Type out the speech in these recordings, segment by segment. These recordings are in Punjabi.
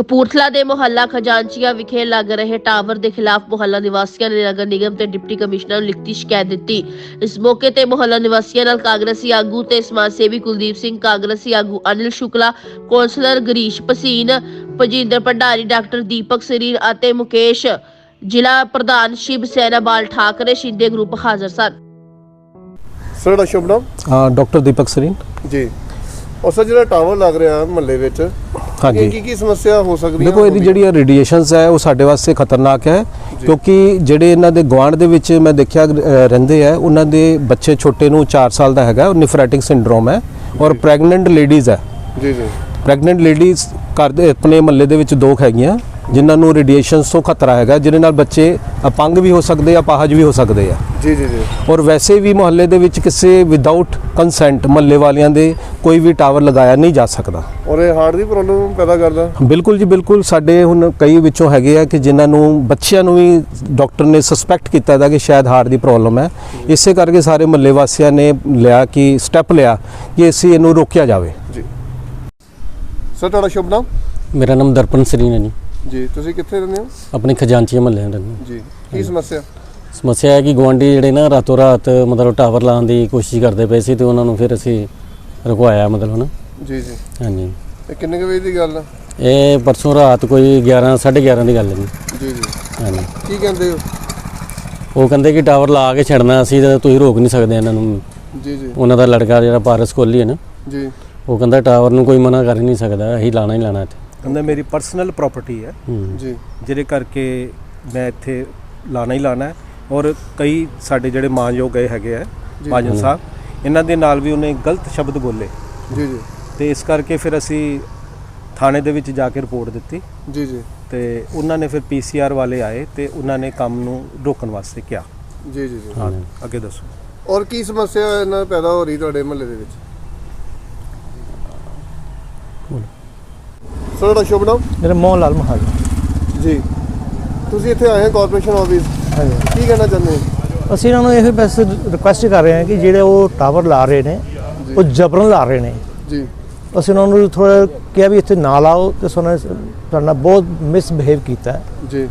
ਕਪੂਰਥਲਾ ਦੇ ਮੁਹੱਲਾ ਖਜ਼ਾਨਚੀਆ ਵਿਖੇ ਲੱਗ ਰਹੇ ਟਾਵਰ ਦੇ ਖਿਲਾਫ ਮੁਹੱਲਾ ਨਿਵਾਸੀਆਂ ਨੇ ਨਗਰ ਨਿਗਮ ਤੇ ਡਿਪਟੀ ਕਮਿਸ਼ਨਰ ਨੂੰ ਲਿਖਤੀ ਸ਼ਿਕਾਇਤ ਦਿੱਤੀ। ਇਸ ਮੌਕੇ ਤੇ ਮੁਹੱਲਾ ਨਿਵਾਸੀਆਂ ਨਾਲ ਕਾਂਗਰਸੀ ਆਗੂ ਤੇ ਸਮਾਜ ਸੇਵੀ ਕੁਲਦੀਪ ਸਿੰਘ ਕਾਂਗਰਸੀ ਆਗੂ ਅਨਿਲ ਸ਼ੁਕਲਾ ਕੌਂਸਲਰ ਗਰੀਸ਼ ਭਸੀਨ ਭਜਿੰਦਰ ਭੰਡਾਰੀ ਡਾਕਟਰ ਦੀਪਕ ਸਰੀਰ ਅਤੇ ਮੁਕੇਸ਼ ਜ਼ਿਲ੍ਹਾ ਪ੍ਰਧਾਨ ਸ਼ਿਵ ਸੈਨਾ ਬਾਲ ਠਾਕਰੇ ਸ਼ਿੰਦੇ ਗਰੁੱਪ ਹਾਜ਼ਰ ਸਨ। ਸਰ ਦਾ ਸ਼ੁਭ ਨਾਮ? ਅ, ਡਾਕਟਰ ਦੀਪਕ ਸਰੀਨ। ਜੀ। ਉਹ ਸਰ ਜਿਹੜਾ ਟਾਵਰ ਲੱਗ ਰਿਹਾ ਮਹੱਲੇ ਵਿੱਚ ਹਾਂਜੀ। ਕੀ ਕੀ ਸਮੱਸਿਆ ਹੋ ਸਕਦੀ ਦੇਖੋ ਇਹਦੀ ਜਿਹੜੀ ਰੇਡੀਏਸ਼ਨਸ ਹੈ ਉਹ ਸਾਡੇ ਵਾਸਤੇ ਖਤਰਨਾਕ ਹੈ ਕਿਉਂਕਿ ਜਿਹੜੇ ਇਹਨਾਂ ਦੇ ਗਵਾਂਢ ਦੇ ਵਿੱਚ ਮੈਂ ਦੇਖਿਆ ਰਹਿੰਦੇ ਆ ਉਹਨਾਂ ਦੇ ਬੱਚੇ ਛੋਟੇ ਨੂੰ 4 ਸਾਲ ਦਾ ਹੈਗਾ ਉਹ ਨਿਫਰੈਟਿਕ ਸਿੰਡਰੋਮ ਹੈ ਔਰ ਪ੍ਰੈਗਨੈਂਟ ਲੇਡੀਜ਼ ਹੈ। ਜੀ ਜੀ। ਪ੍ਰੈਗਨੈਂਟ ਲੇਡੀਜ਼ ਘਰ ਦੇ ਆਪਣੇ ਮਹੱਲੇ ਦੇ ਵਿੱਚ ਦੋ ਹੈਗੀਆਂ। ਜਿਨ੍ਹਾਂ ਨੂੰ ਰੇਡੀਏਸ਼ਨਸ ਤੋਂ ਖਤਰਾ ਹੈਗਾ ਜਿਹਦੇ ਨਾਲ ਬੱਚੇ ਅਪੰਗ ਵੀ ਹੋ ਸਕਦੇ ਆ ਅਪਾਹਜ ਵੀ ਹੋ ਸਕਦੇ ਆ। ਜੀ ਜੀ ਜੀ। ਔਰ ਵੈਸੇ ਵੀ ਮੁਹੱਲੇ ਦੇ ਵਿੱਚ ਕਿਸੇ ਵਿਦਆਊਟ ਕੰਸੈਂਟ ਮੁਹੱਲੇ ਵਾਲਿਆਂ ਦੇ ਕੋਈ ਵੀ ਟਾਵਰ ਲਗਾਇਆ ਨਹੀਂ ਜਾ ਸਕਦਾ। ਔਰ ਇਹ ਹਾਰਟ ਦੀ ਪ੍ਰੋਬਲਮ ਪੈਦਾ ਕਰਦਾ? ਬਿਲਕੁਲ ਜੀ ਬਿਲਕੁਲ। ਸਾਡੇ ਹੁਣ ਕਈ ਵਿੱਚੋਂ ਹੈਗੇ ਆ ਕਿ ਜਿਨ੍ਹਾਂ ਨੂੰ ਬੱਚਿਆਂ ਨੂੰ ਵੀ ਡਾਕਟਰ ਨੇ ਸਸਪੈਕਟ ਕੀਤਾ ਦਾ ਕਿ ਸ਼ਾਇਦ ਹਾਰਟ ਦੀ ਪ੍ਰੋਬਲਮ ਹੈ। ਇਸੇ ਕਰਕੇ ਸਾਰੇ ਮਹੱਲੇ ਵਾਸੀਆਂ ਨੇ ਲਿਆ ਕਿ ਸਟੈਪ ਲਿਆ ਕਿ ਅਸੀਂ ਇਹਨੂੰ ਰੋਕਿਆ ਜਾਵੇ। ਜੀ। ਸਰ ਤੁਹਾਡਾ ਸ਼ੁਭ ਨਾਮ? ਮੇਰਾ ਨਾਮ ਦਰਪਨ ਸਰੀਨ ਹੈ ਜੀ। ਜੀ ਤੁਸੀਂ ਕਿੱਥੇ ਰਹਿੰਦੇ ਹੋ? ਆਪਣੇ ਖਜ਼ਾਨਚੀ ਮਹੱਲੇ ਰਹਿੰਦੇ ਜੀ ਕੀ ਸਮੱਸਿਆ? ਸਮੱਸਿਆ ਹੈ ਕਿ ਗੁਆਂਢੀ ਜਿਹੜੇ ਨਾ ਰਾਤੋਂ ਰਾਤ ਮਤਲਬ ਟਾਵਰ ਲਾਉਣ ਦੀ ਕੋਸ਼ਿਸ਼ ਕਰਦੇ ਪਏ ਸੀ ਤੇ ਉਹਨਾਂ ਨੂੰ ਫਿਰ ਅਸੀਂ ਰੁਕਵਾਇਆ ਮਤਲਬ ਨਾ ਜੀ ਜੀ। ਹਾਂਜੀ। ਇਹ ਕਿੰਨੇ ਕੁ ਵਜੇ ਦੀ ਗੱਲ ਆ? ਇਹ ਪਰਸੋਂ ਰਾਤ ਕੋਈ 11 11:30 ਦੀ ਗੱਲ ਹੈ ਜੀ। ਜੀ ਜੀ। ਹਾਂਜੀ। ਕੀ ਕਹਿੰਦੇ ਹੋ? ਉਹ ਕਹਿੰਦੇ ਕਿ ਟਾਵਰ ਲਾ ਕੇ ਛੱਡਣਾ ਅਸੀਂ ਤੇ ਤੁਸੀਂ ਰੋਕ ਨਹੀਂ ਸਕਦੇ ਇਹਨਾਂ ਨੂੰ। ਜੀ ਜੀ। ਉਹਨਾਂ ਦਾ ਲੜਕਾ ਜਿਹੜਾ ਪਾਰਸ ਕੋਹਲੀ ਹੈ ਨਾ। ਜੀ। ਉਹ ਕਹਿੰਦਾ ਟਾਵਰ ਨੂੰ ਕੋਈ ਮਨਾ ਕਰ ਹੀ ਨਹੀਂ ਸਕਦਾ ਅਸੀਂ ਲਾਣਾ ਹੀ ਲਾਣਾ ਇੱਥੇ। ਕਹਿੰਦਾ ਮੇਰੀ ਪਰਸਨਲ ਪ੍ਰਾਪਰਟੀ ਹੈ। ਜੀ। ਜਿਹਦੇ ਕਰਕੇ ਮੈਂ ਇੱਥੇ ਲਾਣਾ ਹੀ ਲਾਣਾ ਹੈ। ਔਰ ਕਈ ਸਾਡੇ ਜਿਹੜੇ ਮਾਨਯੋਗ ਗਏ ਹੈਗੇ ਆ। ਮਾਜਨ ਸਾਹਿਬ ਇਹਨਾਂ ਦੇ ਨਾਲ ਵੀ ਉਹਨੇ ਗਲਤ ਸ਼ਬਦ ਬੋਲੇ। ਜੀ ਜੀ। ਤੇ ਇਸ ਕਰਕੇ ਫਿਰ ਅਸੀਂ ਥਾਣੇ ਦੇ ਵਿੱਚ ਜਾ ਕੇ ਰਿਪੋਰਟ ਦਿੱਤੀ। ਜੀ ਜੀ। ਤੇ ਉਹਨਾਂ ਨੇ ਫਿਰ ਪੀਸੀਆਰ ਵਾਲੇ ਆਏ ਤੇ ਉਹਨਾਂ ਨੇ ਕੰਮ ਨੂੰ ਰੋਕਣ ਵਾਸਤੇ ਕਿਹਾ। ਜੀ ਜੀ ਜੀ। ਹਾਂ। ਅੱਗੇ ਦੱਸੋ। ਔਰ ਕੀ ਸਮੱਸਿਆ ਇਹਨਾਂ ਪੈਦਾ ਹੋ ਰਹੀ ਤੁਹਾਡੇ ਮਹੱਲੇ ਦੇ ਵਿੱਚ? ਸਰ ਤੁਹਾਡਾ ਸ਼ੁਭ ਨਾਮ? ਮੇਰਾ ਮੋਹਨ ਲਾਲ ਮਹਾਲ ਜੀ। ਤੁਸੀਂ ਇੱਥੇ ਆਏ ਹੋ ਕਾਰਪੋਰੇਸ਼ਨ ਆਫਿਸ ਹਾਂਜੀ। ਕੀ ਕਹਿਣਾ ਚਾਹੁੰਦੇ ਹੋ? ਅਸੀਂ ਇਹਨਾਂ ਨੂੰ ਇਹ ਬਸ ਰਿਕੁਐਸਟ ਕਰ ਰਹੇ ਹਾਂ ਕਿ ਜਿਹੜੇ ਉਹ ਟਾਵਰ ਲਾ ਰਹੇ ਨੇ ਉਹ ਜਬਰਨ ਲਾ ਰਹੇ ਨੇ। ਜੀ। ਅਸੀਂ ਉਹਨਾਂ ਨੂੰ ਥੋੜਾ ਕਿਹਾ ਵੀ ਇੱਥੇ ਨਾ ਲਾਓ ਤੇ ਉਹਨਾਂ ਨੇ ਸਾਡੇ ਬਹੁਤ ਮਿਸਬਿਹੇਵ ਕੀਤਾ। ਜੀ।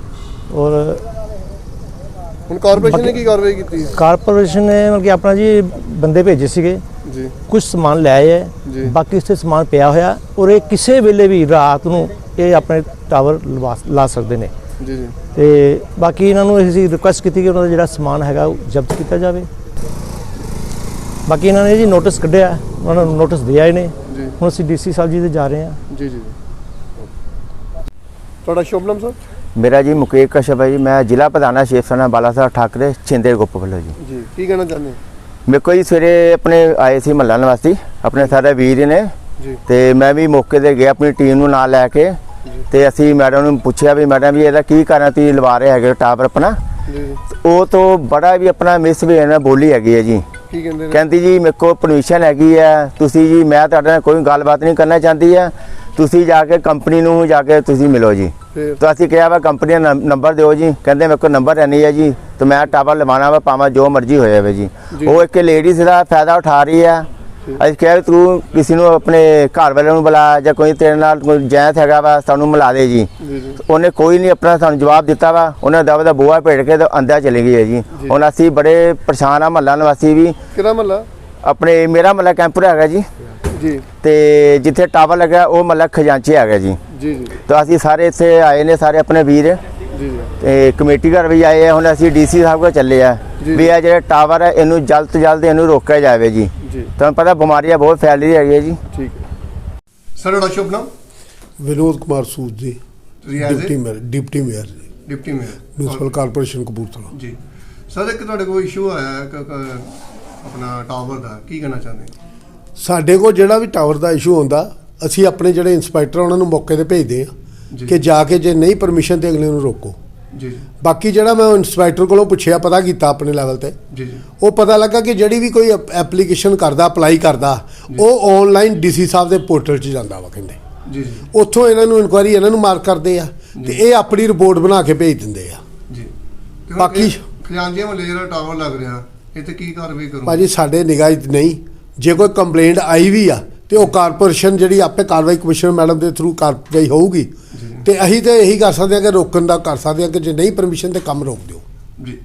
ਔਰ ਹੁਣ ਕਾਰਪੋਰੇਸ਼ਨ ਨੇ ਕੀ ਕਾਰਵਾਈ ਕੀਤੀ ਹੈ? ਕਾਰਪੋਰੇਸ਼ਨ ਨੇ ਮਤਲਬ ਕਿ ਆਪਣਾ ਜੀ ਬੰਦੇ ਭੇਜੇ ਸੀਗੇ। ਜੀ। ਕੁਝ ਸਮਾਨ ਲੈ ਆਏ। ਬਾਕੀ ਇੱਥੇ ਸਮਾਨ ਪਿਆ ਹੋਇਆ। ਔਰ ਇਹ ਕਿਸੇ ਵੇਲੇ ਵੀ ਰਾਤ ਨੂੰ ਇਹ ਆਪਣੇ ਟਾਵਰ ਲਵਾ ਲਾ ਸਕਦੇ ਨੇ। ਜੀ ਜੀ। ਤੇ ਬਾਕੀ ਇਹਨਾਂ ਨੂੰ ਅਸੀਂ ਰਿਕੁਐਸਟ ਕੀਤੀ ਕਿ ਉਹਨਾਂ ਦਾ ਜਿਹੜਾ ਸਮਾਨ ਹੈਗਾ ਉਹ ਜ਼ਬਤ ਕੀਤਾ ਜਾਵੇ। ਬਾਕੀ ਇਹਨਾਂ ਨੇ ਜੀ ਨੋਟਿਸ ਕੱਢਿਆ। ਉਹਨਾਂ ਨੂੰ ਨੋਟਿਸ ਦੇ ਆਏ ਨੇ। ਜੀ। ਹੁਣ ਅਸੀਂ ਡੀਸੀ ਸਾਹਿਬ ਜੀ ਦੇ ਜਾ ਰਹੇ ਹਾਂ। ਜੀ ਜੀ। ਤੁਹਾਡਾ ਸ਼ੁਭ ਨਾਮ ਸਰ? ਮੇਰਾ ਜੀ ਮੁਕੇਸ਼ ਕਸ਼ਪ ਹੈ ਜੀ। ਮੈਂ ਜ਼ਿਲ੍ਹਾ ਪ੍ਰਧਾਨ ਸ਼ਿਵ ਸੈਨਾ ਬਾਲਾ ਸਾਹਿਬ ਠਾਕਰੇ ਛਿੰਦੇ ਗੁੱਪ ਵੱਲੋਂ ਜੀ। ਜੀ ਕੀ ਕਹਿਣਾ ਚਾਹੁੰਦੇ ਹੋ? ਮੇਰੇ ਕੋਈ ਸਵੇਰੇ ਆਪਣੇ ਆਏ ਸੀ ਮਹੱਲਾ ਨਿਵਾਸੀ ਆਪਣੇ ਸਾਰੇ ਵੀਰ ਨੇ ਜੀ। ਤੇ ਮੈਂ ਵੀ ਮੌਕੇ ਤੇ ਗਿਆ ਆਪਣੀ ਟੀਮ ਨੂੰ ਨਾਲ ਲੈ ਕੇ ਤੇ ਅਸੀਂ ਮੈਡਮ ਨੂੰ ਪੁੱਛਿਆ ਵੀ ਮੈਡਮ ਵੀ ਇਹਦਾ ਕੀ ਕਾਰਨ ਤੁਸੀਂ ਲਵਾ ਰਹੇ ਹੈਗੇ ਟਾਵਰ ਆਪਣਾ? ਜੀ। ਜੀ ਉਹ ਤੋਂ ਬੜਾ ਵੀ ਆਪਣਾ ਮਿਸ ਵੀ ਇਹਨਾਂ ਬੋਲੀ ਹੈਗੀ ਹੈ ਜੀ। ਕੀ ਕਹਿੰਦੇ ਜੀ ਮੇਰੇ ਕੋਲ ਪਰਮਿਸ਼ਨ ਹੈਗੀ ਹੈ ਤੁਸੀਂ ਜੀ ਮੈਂ ਤੁਹਾਡੇ ਨਾਲ ਕੋਈ ਗੱਲਬਾਤ ਨਹੀਂ ਕਰਨਾ ਚਾਹੁੰਦੀ ਹੈ ਤੁਸੀਂ ਜਾ ਕੇ ਕੰਪਨੀ ਨੂੰ ਜਾ ਕੇ ਤੁਸੀਂ ਮਿਲੋ ਜੀ। ਤਾਂ ਅਸੀਂ ਕਿਹਾ ਵਾ ਕੰਪਨੀ ਦਾ ਨੰਬਰ ਦਿਓ ਜੀ। ਕਹਿੰਦੇ ਮੇਰੇ ਕੋਲ ਨੰਬਰ ਨਹੀਂ ਹੈ ਜੀ। ਤੇ ਮੈਂ ਟਾਵਰ ਲਵਾਉਣਾ ਵਾ ਭਾਵੇਂ ਜੋ ਮਰਜ਼ੀ ਹੋਇਆ ਵੇ ਜੀ। ਉਹ ਇੱਕ ਲੇਡੀਜ਼ ਦਾ ਫਾਇਦਾ ਉਠਾ ਰਹੀ ਹੈ। ਅਸੀਂ ਕਿਹਾ ਤੂੰ ਕਿਸੇ ਨੂੰ ਆਪਣੇ ਘਰ ਵਾਲਿਆਂ ਨੂੰ ਬੁਲਾ ਜਾਂ ਕੋਈ ਤੇਰੇ ਨਾਲ ਕੋਈ ਜੈਂਤ ਹੈਗਾ ਵਾ ਸਾਨੂੰ ਮਿਲਾ ਦੇ ਜੀ। ਉਹਨੇ ਕੋਈ ਨਹੀਂ ਆਪਣਾ ਸਾਨੂੰ ਜਵਾਬ ਦਿੱਤਾ ਵਾ। ਉਹਨੇ ਦਵਾ ਦਾ ਬੂਹਾ ਭੇੜ ਕੇ ਤੇ ਅੰਦਰ ਚਲੀ ਗਈ ਹੈ ਜੀ। ਜੀ। ਹੁਣ ਅਸੀਂ ਬੜੇ ਪਰੇਸ਼ਾਨ ਆ ਮਹੱਲਾ ਨਿਵਾਸੀ ਵੀ। ਕਿਹੜਾ ਮਹੱਲਾ? ਆਪਣੇ ਮੇਰਾ ਮਹੱਲਾ ਕੈਂਪਰ ਹੈਗਾ ਜੀ। ਜੀ। ਤੇ ਜਿੱਥੇ ਟਾਵਰ ਲੱਗਾ ਉਹ ਮਹੱਲਾ ਖਜ਼ਾਂਚੀ ਹੈਗਾ ਜੀ। ਜੀ ਜੀ। ਤਾਂ ਅਸੀਂ ਸਾਰੇ ਇੱਥੇ ਆਏ ਨੇ ਸਾਰੇ ਆਪਣੇ ਵੀਰ। ਜੀ ਤੇ ਕਮੇਟੀ ਘਰ ਵੀ ਆਏ ਆ ਹੁਣ ਅਸੀਂ ਡੀਸੀ ਸਾਹਿਬ ਕੋਲ ਚੱਲੇ ਆ। ਵੀ ਇਹ ਜਿਹੜਾ ਟਾਵਰ ਹੈ ਇਹਨੂੰ ਜਲਦ ਤੋਂ ਜਲਦ ਇਹਨੂੰ ਰੋਕਿਆ ਜਾਵੇ ਜੀ। ਜੀ। ਤੁਹਾਨੂੰ ਪਤਾ ਬਿਮਾਰੀਆਂ ਬਹੁਤ ਫੈਲ ਰਹੀ ਹੈਗੀ ਜੀ। ਠੀਕ ਹੈ। ਸਰ ਤੁਹਾਡਾ ਸ਼ੁਭ ਨਾਮ? ਵਿਨੋਦ ਕੁਮਾਰ ਸੂਦ ਜੀ। ਤੁਸੀਂ as a deputy mayor deputy mayor ਜੀ। Deputy mayor. Municipal corporation Kapurthala. ਜੀ। ਸਰ ਇੱਕ ਤੁਹਾਡੇ ਕੋਲ ਇਸ਼ੂ ਆਇਆ ਹੈ ਕਿ- ਕਿ ਆਪਣਾ ਟਾਵਰ ਦਾ। ਕੀ ਕਹਿਣਾ ਚਾਹੁੰਦੇ? ਹੋ? ਸਾਡੇ ਕੋਲ ਜਿਹੜਾ ਵੀ ਟਾਵਰ ਦਾ ਇਸ਼ੂ ਹੁੰਦਾ ਅਸੀਂ ਆਪਣੇ ਜਿਹੜੇ ਇੰਸਪੈਕਟਰ ਉਹਨਾਂ ਨੂੰ ਮੌਕੇ ਤੇ ਭੇਜਦੇ ਆ। ਕਿ ਜਾ ਕੇ ਜੇ ਨਹੀਂ ਪਰਮਿਸ਼ਨ ਤੇ ਅਗਲੇ ਨੂੰ ਰੋਕੋ। ਜੀ ਬਾਕੀ ਜਿਹੜਾ ਮੈਂ ਇੰਸਪੈਕਟਰ ਕੋਲੋਂ ਪੁੱਛਿਆ ਪਤਾ ਕੀਤਾ ਆਪਣੇ ਲੈਵਲ ਤੇ। ਜੀ ਜੀ। ਉਹ ਪਤਾ ਲੱਗਾ ਕਿ ਜਿਹੜੀ ਵੀ ਕੋਈ ਐਪਲੀਕੇਸ਼ਨ ਕਰਦਾ ਅਪਲਾਈ ਕਰਦਾ ਉਹ ਆਨਲਾਈਨ ਡੀਸੀ ਸਾਹਿਬ ਦੇ ਪੋਰਟਲ 'ਚ ਜਾਂਦਾ ਵਾ ਕਹਿੰਦੇ। ਜੀ ਜੀ। ਉੱਥੋਂ ਇਹਨਾਂ ਨੂੰ ਇਨਕੁਆਰੀ ਇਹਨਾਂ ਨੂੰ ਮਾਰਕ ਕਰਦੇ ਆ ਤੇ ਇਹ ਆਪਣੀ ਰਿਪੋਰਟ ਬਣਾ ਕੇ ਭੇਜ ਦਿੰਦੇ ਆ। ਜੀ। ਬਾਕੀ- ਇਹ ਖਜ਼ਾਨਚੀ ਮਹੱਲੇ ਜਿਹੜਾ ਟਾਵਰ ਲੱਗ ਰਿਹਾ ਇਹ ਤੇ ਕੀ ਕਾਰਵਾਈ ਕਰੋ ਭਾਜੀ ਸਾਡੇ ਨਿਗਾਹ 'ਚ ਨਹੀਂ। ਜੇ ਕੋਈ ਕੰਪਲੇਂਟ ਆਈ ਵੀ ਆ ਤੇ ਉਹ ਕਾਰਪੋਰੇਸ਼ਨ ਜਿਹੜੀ ਆਪੇ ਕਾਰਵਾਈ ਕਮਿਸ਼ਨਰ ਮੈਡਮ ਦੇ ਥਰੂ ਕਾਰਵਾਈ ਹੋਊਗੀ। ਤੇ ਅਸੀਂ ਤੇ ਇਹੀ ਕਰ ਸਕਦੇ ਹਾਂ ਕਿ ਰੋਕਣ ਦਾ ਕਰ ਸਕਦੇ ਹਾਂ ਕਿ ਜੇ ਨਹੀਂ ਪਰਮਿਸ਼ਨ ਤੇ ਕੰਮ ਰੋਕ ਦਿਓ। ਜੀ।